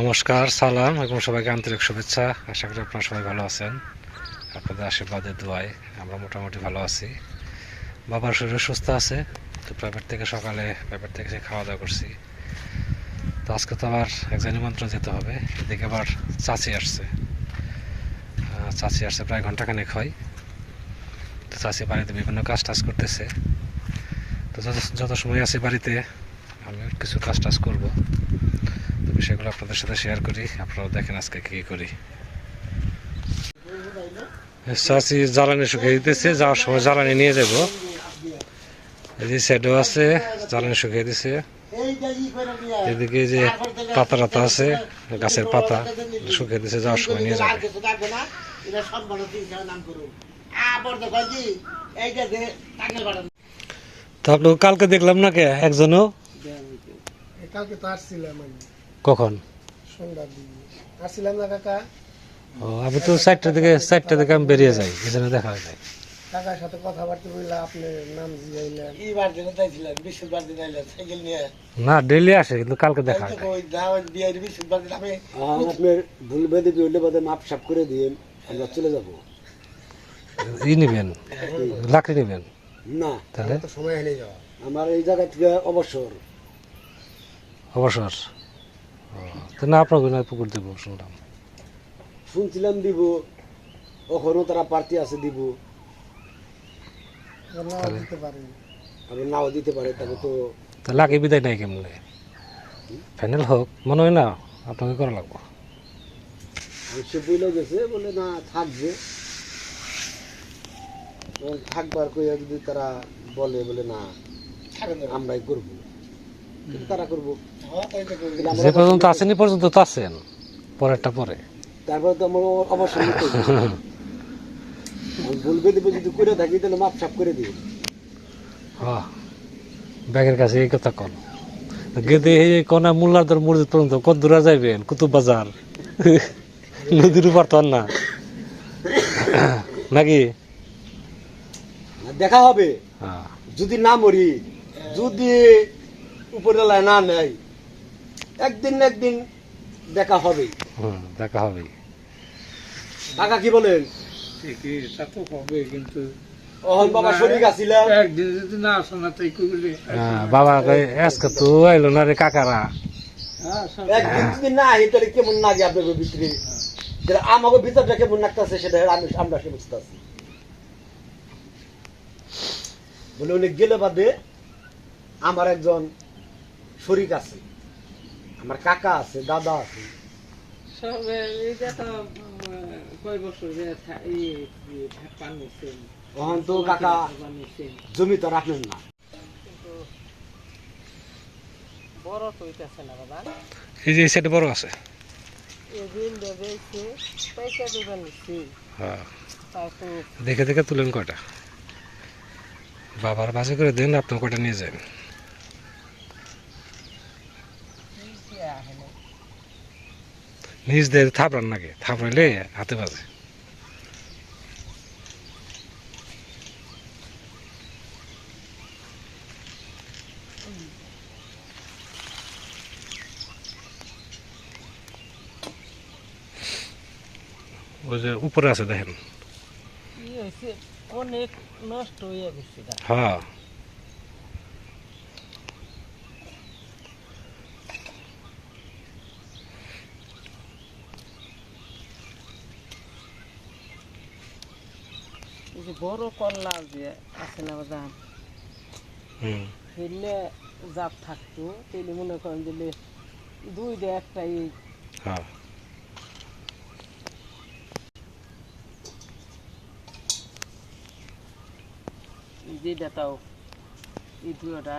নমস্কার, সালাম এবং সবাইকে আন্তরিক শুভেচ্ছা। আশা করি আপনারা সবাই ভালো আছেন। আপনাদের আশীর্বাদের দোয়ায় আমরা মোটামুটি ভালো আছি। বাবার শরীর সুস্থ আছে, তো প্রাইভেট থেকে সকালে প্রাইভেট থেকে খাওয়া দাওয়া করছি। তো আজকে তো আবার একজন নিমন্ত্রণ যেতে হবে। এদিকে আবার চাচি আসছে। চাচি আসছে প্রায় ঘন্টাখানেক হয়। তো চাচি বাড়িতে বিভিন্ন কাজ টাজ করতেছে। তো যত যত সময় আছে বাড়িতে আমি কিছু কাজ টাজ করব। বিষয়গুলো আপনাদের সাথে শেয়ার করি। আপনারাও দেখেন আজকে কি করি। চাষি জ্বালানি শুকিয়ে দিতেছে, যাওয়ার সময় জ্বালানি নিয়ে যাব। এই সাইডও আছে, জ্বালানি শুকিয়ে দিছে। এদিকে যে পাতা টাতা আছে, গাছের পাতা শুকিয়ে দিছে, যাওয়ার সময় নিয়ে যাবে। তো কালকে দেখলাম না কে? একজনও? কালকে তো আসছিলাম আমি। কখন? আসছিলাম না কাকা। ও আমি তো চারটার দিকে চারটার দিকে আমি বেরিয়ে যাই এই জন্য দেখা হয় নাই। কাকার সাথে কথাবার্তা বললে আপনি নাম জিয়াইলেন। কি বার দিন চাইছিলেন বৃহস্পতিবার দিন আইলেন সাইকেল নিয়ে। না ডেলি আসে কিন্তু কালকে দেখা হয়। ওই দাও বিয়ের বৃহস্পতিবার দিন আমি আপনার ভুল বেঁধে হইলে বাদে মাপ সাপ করে দিন আমরা চলে যাব। ই নিবেন লাকড়ি নিবেন। না। তাহলে? তো সময় হয়ে যাওয়া আমার এই জায়গা থেকে অবসর। অবসর। না আপনাকে পুকুর দেবো শুনলাম। শুনছিলাম দিব ওখানেও তারা প্রার্থী আছে দিব। নাও দিতে আবার নাও দিতে পারে তবে তো তা লাগে বিদায় নাই কেমনে? ফাইনাল হোক মনে হয় না আপনাকে করা লাগবো। সে বইলে গেছে বলে না থাকবে থাকবার কইয়া যদি তারা বলে বলে না আমরাই করব। তারা করব। যে পর্যন্ত আসেনি পর্যন্ত তো আছেন। পরেরটা পরে। তারপরে তো আমার ভুল বেঁধে যদি করে থাকি তাহলে মাপ সাপ করে দিই হ্যাঁ ব্যাগের কাছে এই কথা কন। গেদে এই কোনা মোল্লারদর মসজিদ পর্যন্ত কত দূরে যাইবেন? কুতুব বাজার। নদীর উপর তো না। নাকি? দেখা হবে। হ্যাঁ। যদি না মরি যদি উপরবেলায় না নেয় একদিন না একদিন দেখা হবে। দেখা হবে। কাকা কি বলেন? ঠিকই তা তো হবে কিন্তু অহন বাবা শরীর আছিলাম একদিন যদি না আসো না তাই করলে হ্যাঁ বাবা কই আজকে তো আইলো না রে কাকারা। হ্যাঁ একদিন যদি না আহি তাহলে কেমন লাগে আপনার ভিতরে? যেটা আমাকে ভিতরটা কেমন লাগতেছে সেটা আমি আমরা সে বুঝতে বলে উনি গেলে বাদে আমার একজন শরিক আছে আমার কাকা আছে দাদা আছে। সব এইটা তো কয় বছর যে তখন তো কাকা নিচ্ছেন জমি তো রাখলেন না। বড় তো না বাবা এই যে সেটা বড় আছে। হ্যাঁ। তাও তো দেখে দেখে তুলেন কটা বাবার বাজে করে দেন আপনার কটা নিয়ে যান। নিজ দিয়ে থাপড়ান নাকি? থাপড়াইলে হাতে বাজে। ওই যে উপরে আছে দেখেন। অনেক নষ্ট হয়ে গেছে হ্যাঁ। বড় করলা যে আছে না বাজান হুম। ফেললে জাপ থাকতো তাহলে মনে করেন দিলে দুই দিয়ে একটা এই। হ্যাঁ। যেটা তাও এই দুটা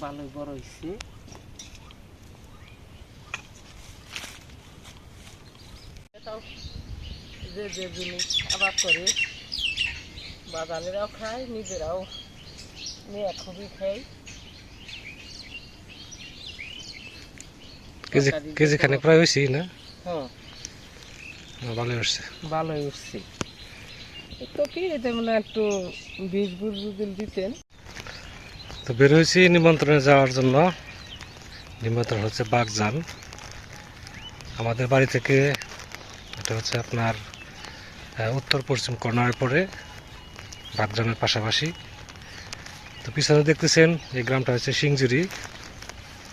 ভালোই বড় হয়েছে এটাও যে যে জিনিস আবাদ করে বাজারেরাও খায় নিজেরাও নিয়ে খুবই খাই কেজি কেজি খানেক প্রায় হয়েছি না? হ্যাঁ। ভালোই হচ্ছে। ভালোই উঠছে তো কি তেমন একটু বীজ বুজ যদি দিতেন। তো নিমন্ত্রণে যাওয়ার জন্য। নিমন্ত্রণ হচ্ছে বাগজান। আমাদের বাড়ি থেকে এটা হচ্ছে আপনার উত্তর পশ্চিম কর্নারে পড়ে ভাতগ্রামের পাশাপাশি। তো পিছনে দেখতেছেন, এই গ্রামটা হচ্ছে সিংজুরি।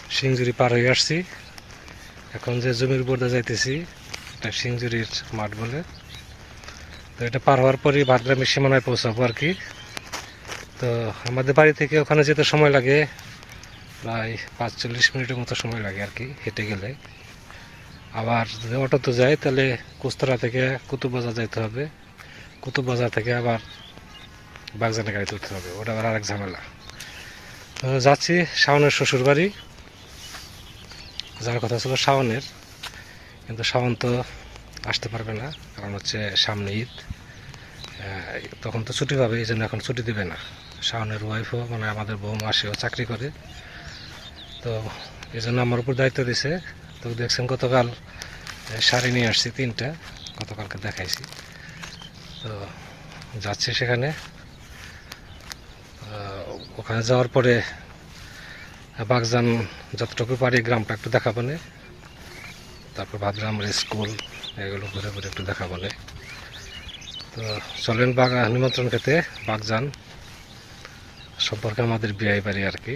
সিংজুরি পার হয়ে আসছি। এখন যে জমির বোর্ডে যাইতেছি, এটা সিংজুরির মাঠ বলে। তো এটা পার হওয়ার পরই ভাতগ্রামের সীমানায় পৌঁছাবো আর কি। তো আমাদের বাড়ি থেকে ওখানে যেতে সময় লাগে, প্রায় পাঁচচল্লিশ মিনিটের মতো সময় লাগে আর কি, হেঁটে গেলে। আবার যদি অটোতে যাই, তাহলে কুস্তরা থেকে কুতুব বাজার যাইতে হবে। কুতুব বাজার থেকে আবার বাগজানে গাড়ি তুলতে হবে, ওটা আবার আরেক ঝামেলা। তো যাচ্ছি শাওনের শ্বশুর বাড়ি যার কথা ছিল শাওনের, কিন্তু শাওন তো আসতে পারবে না, কারণ হচ্ছে সামনে ঈদ। তখন তো ছুটি পাবে, এই জন্য এখন ছুটি দেবে না। শাওনের ওয়াইফও মানে আমাদের বউ সেও চাকরি করে। তো এই জন্য আমার উপর দায়িত্ব দিছে। তো দেখছেন গতকাল শাড়ি নিয়ে আসছি, তিনটা। গতকালকে দেখাইছি। তো যাচ্ছি সেখানে। ওখানে যাওয়ার পরে, বাগজান যতটুকু পারি গ্রামটা একটু দেখাবো নে। তারপর ভাদ্রামের স্কুল, এগুলো ঘুরে ঘুরে একটু দেখাবো। তো চলেন বাগা, নিমন্ত্রণ খেতে, বাগজান সম্পর্কে আমাদের বিয়ে বাড়ি আর কি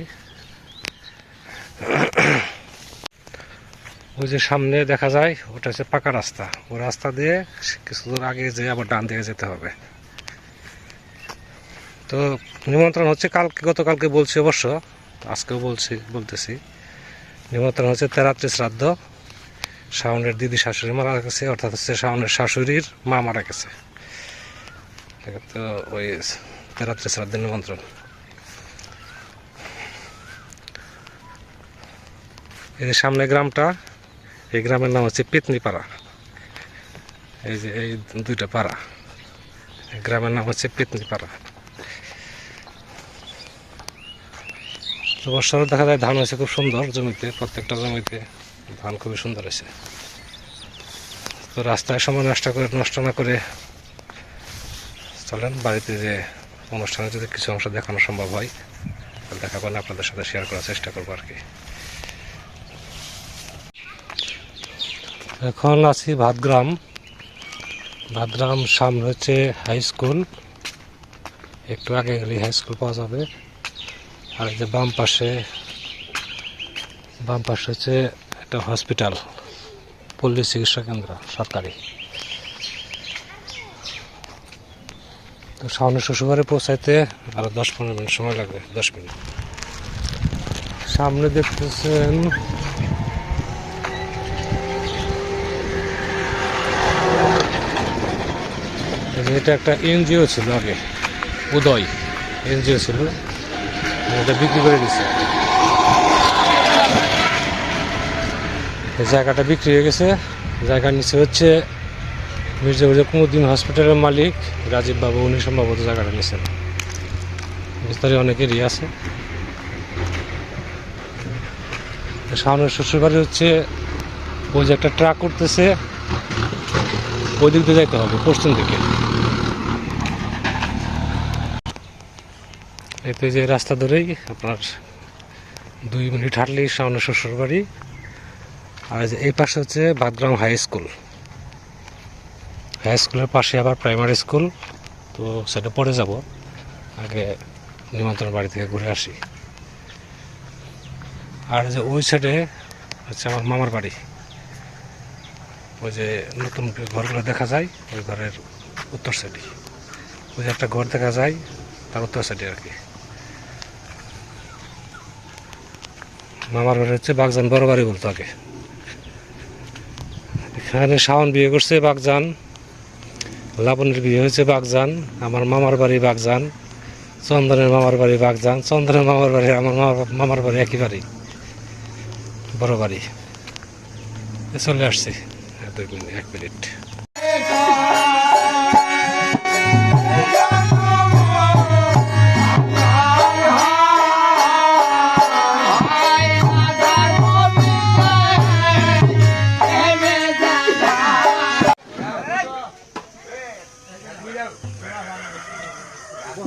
ওই যে সামনে দেখা যায়, ওটা হচ্ছে পাকা রাস্তা ও রাস্তা দিয়ে কিছু দূর আগে যেয়ে আবার ডান দিকে যেতে হবে তো নিমন্ত্রণ হচ্ছে কালকে, গতকালকে বলছি অবশ্য, আজকেও বলছি, বলতেছি। নিমন্ত্রণ হচ্ছে তেরাত্রি শ্রাদ্ধ, শাওনের দিদি শাশুড়ি মারা গেছে, অর্থাৎ হচ্ছে শাওনের শাশুড়ির মা মারা গেছে। তো ওই তেরাত্রি শ্রাদ্ধের নিমন্ত্রণ। এই যে সামনে গ্রামটা, এই গ্রামের নাম হচ্ছে পেতনিপাড়া। এই যে এই দুইটা পাড়া গ্রামের নাম হচ্ছে পেতনিপাড়া। তো বর্ষারও দেখা যায় ধান হয়েছে খুব সুন্দর জমিতে, প্রত্যেকটা জমিতে ধান খুবই সুন্দর হয়েছে। তো রাস্তায় সময় নষ্ট করে নষ্ট না করে চলেন, বাড়িতে যে অনুষ্ঠানে যদি কিছু অংশ দেখানো সম্ভব হয়, তাহলে দেখাবেন আপনাদের সাথে শেয়ার করার চেষ্টা করব আর কি। এখন আছি ভাতগ্রাম। ভাতগ্রাম সামনে হচ্ছে হাই স্কুল একটু আগে গেলে হাই স্কুল পাওয়া যাবে। আর এই যে বাম পাশে বাম পাশে হচ্ছে একটা হসপিটাল পল্লী চিকিৎসা কেন্দ্র সরকারি তো সামনে শ্বশুরবাড়ি পৌঁছাইতে আরও দশ পনেরো মিনিট সময় লাগবে, দশ মিনিট। সামনে দেখতেছেন এটা একটা এনজিও ছিল আগে, উদয় এনজিও ছিল। এটা বিক্রি করে দিছে। জায়গাটা বিক্রি হয়ে গেছে। জায়গার নিচে হচ্ছে মির্জাপুরের কুমুদ্দিন হসপিটালের মালিক রাজীব বাবু, উনি সম্ভবত জায়গাটা নিয়েছেন বিস্তারে অনেকেরই আছে। সামনের শ্বশুরবাড়ি হচ্ছে, ওই যে একটা ট্রাক করতেছে ওই দিক দিয়ে যাইতে হবে, পশ্চিম দিকে। এই তো যে রাস্তা ধরেই আপনার দুই মিনিট হাঁটলেই সামনে শ্বশুর বাড়ি। আর এই পাশে হচ্ছে বাদগ্রাম হাই স্কুল হাই স্কুলের পাশে আবার প্রাইমারি স্কুল তো সেটা পরে যাব। আগে নিমন্ত্রণ বাড়ি থেকে ঘুরে আসি। আর যে ওই সাইডে হচ্ছে আমার মামার বাড়ি। ওই যে নতুন ঘরগুলো দেখা যায়, ওই ঘরের উত্তর সাইডে ওই যে একটা ঘর দেখা যায়, তার উত্তর সাইডে আর কি। মামার বাড়ি হচ্ছে বাগজান, বড় বাড়ি বলতো আগে। এখানে শাওন বিয়ে করছে বাগজান, লাবণের বিয়ে হয়েছে বাগজান, আমার মামার বাড়ি বাগজান, চন্দনের মামার বাড়ি বাগজান, চন্দনের মামার বাড়ি, আমার মামার বাড়ি একই বাড়ি, বড় বাড়ি। চলে আসছি এক মিনিট।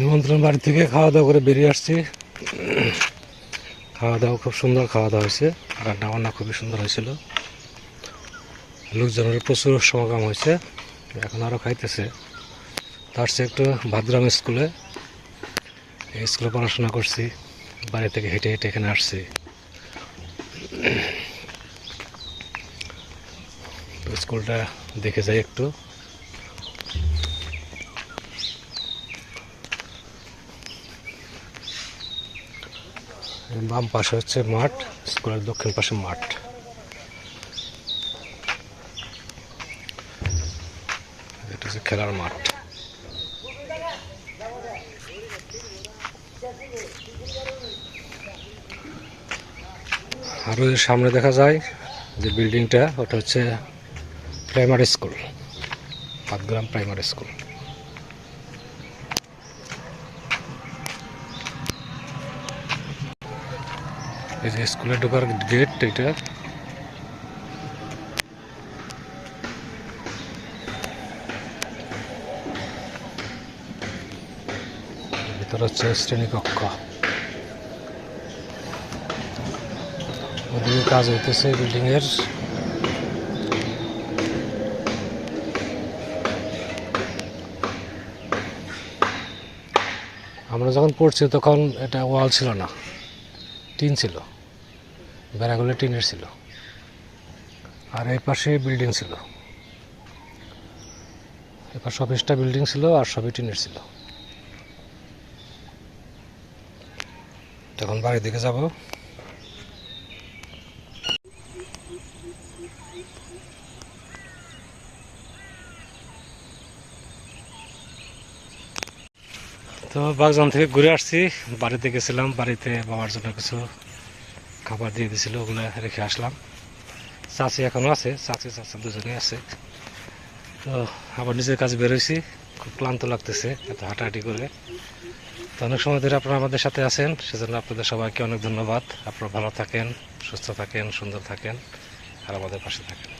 নিমন্ত্রণ বাড়ি থেকে খাওয়া দাওয়া করে বেরিয়ে আসছি। খাওয়া দাওয়া খুব সুন্দর খাওয়া দাওয়া হয়েছে। রান্না বান্না খুবই সুন্দর হয়েছিল। লোকজনের প্রচুর সমাগম হয়েছে। এখন আরও খাইতেছে। তার চেয়ে একটু ভাদ্রাম স্কুলে। এই স্কুলে পড়াশোনা করছি। বাড়ি থেকে হেঁটে হেঁটে এখানে আসছি। স্কুলটা দেখে যাই একটু। বাম পাশে হচ্ছে মাঠ, স্কুলের দক্ষিণ পাশে মাঠ। এটা হচ্ছে খেলার মাঠ। আরও যে সামনে দেখা যায় যে বিল্ডিংটা, ওটা হচ্ছে primary school Patgram primary school এই যে স্কুলে ঢোকার গেট এটা। ভিতরে হচ্ছে শ্রেণীকক্ষ। ওদিকে কাজ হইতেছে বিল্ডিং এর আমরা যখন পড়ছি, তখন এটা ওয়াল ছিল না। টিন ছিল। বেড়াগুলো টিনের ছিল। আর এই পাশে বিল্ডিং ছিল। এবার অফিসটা বিল্ডিং ছিল আর সবই টিনের ছিল। তখন বাড়ির দিকে যাব। তো বাগজান থেকে ঘুরে আসছি। বাড়িতে গেছিলাম, বাড়িতে বাবার জন্য কিছু খাবার দিয়ে দিয়েছিল ওগুলো রেখে আসলাম। চাচি এখনও আছে, চাচি, চাচা দুজনেই আছে। তো আবার নিজের কাজ বেরোইছি খুব ক্লান্ত লাগতেছে, এত হাঁটাহাঁটি করে। তো অনেক সময় ধরে আপনারা আমাদের সাথে আছেন, সেজন্য আপনাদের সবাইকে অনেক ধন্যবাদ। আপনারা ভালো থাকেন, সুস্থ থাকেন, সুন্দর থাকেন, আর আমাদের পাশে থাকেন।